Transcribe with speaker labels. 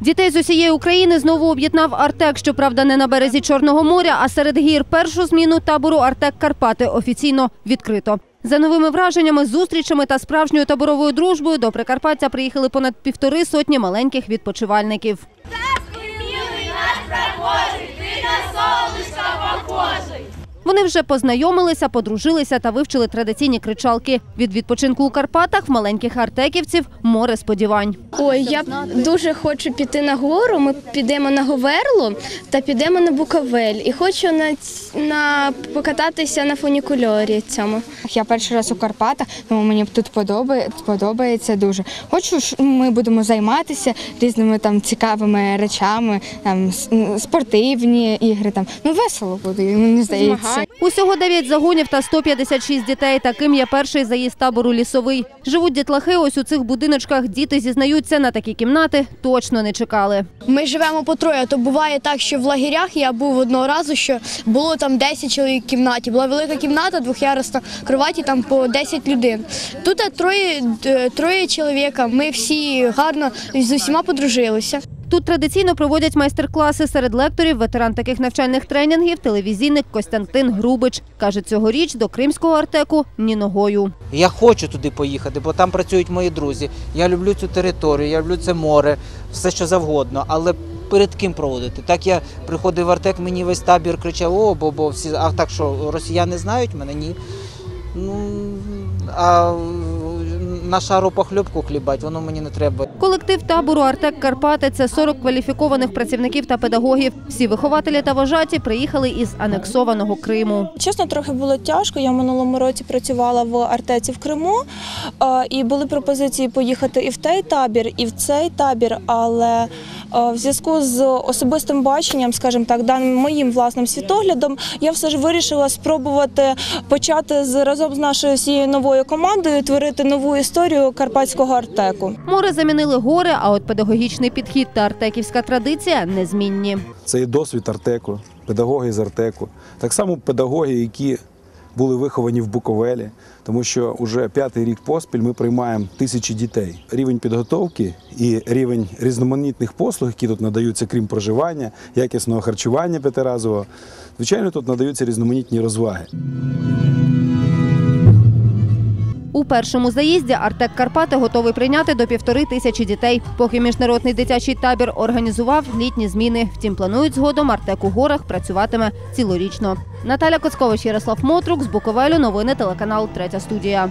Speaker 1: Дітей з усієї України знову об'єднав Артек. Щоправда, не на березі Чорного моря, а серед гір. Першу зміну табору Артек Карпати офіційно відкрито. За новими враженнями, зустрічами та справжньою таборовою дружбою до Прикарпаття приїхали понад півтори сотні маленьких відпочивальників. Вони вже познайомилися, подружилися та вивчили традиційні кричалки. Від відпочинку у Карпатах в маленьких артеківців море сподівань.
Speaker 2: Ой, я дуже хочу піти на гору. Ми підемо на Говерло та підемо на Буковель. І хочу на, на покататися на фунікульорі цьому.
Speaker 3: Я перший раз у Карпатах, тому мені тут подобає, подобається дуже. Хочу, що ми будемо займатися різними там цікавими речами, там спортивні ігри. Там ну весело буде, мені здається.
Speaker 1: Усього 9 загонів та 156 дітей. Таким є перший заїзд табору лісовий. Живуть дітлахи ось у цих будиночках. Діти зізнаються, на такі кімнати точно не чекали.
Speaker 4: Ми живемо по троє. То буває так, що в лагерях я був одного разу, що було там 10 чоловік в кімнаті. Була велика кімната, двох'ярусна кроваті, там по 10 людей. Тут е, троє, е, троє чоловіка. Ми всі гарно з усіма подружилися.
Speaker 1: Тут традиційно проводять майстер-класи серед лекторів, ветеран таких навчальних тренінгів, телевізійник Костянтин Грубич. Каже, цьогоріч до кримського артеку ні ногою.
Speaker 5: Я хочу туди поїхати, бо там працюють мої друзі. Я люблю цю територію, я люблю це море, все що завгодно. Але перед ким проводити? Так я приходив в Артек, мені весь табір кричав: о, бо, бо всі. А так що, росіяни знають мене? Ні. Ну а на шару похлюбку хлібать, воно мені не треба.
Speaker 1: Колектив табору Артек Карпати це 40 кваліфікованих працівників та педагогів. Всі вихователі та вожаті приїхали із анексованого Криму.
Speaker 6: Чесно, трохи було тяжко. Я минулому році працювала в Артеці в Криму, і були пропозиції поїхати і в той табір, і в цей табір. Але в зв'язку з особистим баченням, скажімо так, даним моїм власним світоглядом, я все ж вирішила спробувати почати з разом з нашою всією новою командою творити нову історію карпатського артеку.
Speaker 1: Море замінили гори, а от педагогічний підхід та артеківська традиція незмінні.
Speaker 7: Це і досвід Артеку, педагоги з Артеку. Так само педагоги, які були виховані в Буковелі, тому що вже п'ятий рік поспіль ми приймаємо тисячі дітей. Рівень підготовки і рівень різноманітних послуг, які тут надаються, крім проживання, якісного харчування п'ятиразового. Звичайно, тут надаються різноманітні розваги.
Speaker 1: У першому заїзді Артек Карпати готовий прийняти до півтори тисячі дітей. Поки міжнародний дитячий табір організував літні зміни. Втім, планують згодом Артек у горах працюватиме цілорічно. Наталя Коцкович, Ярослав Мотрук з Буковелю. Новини телеканал Третя студія.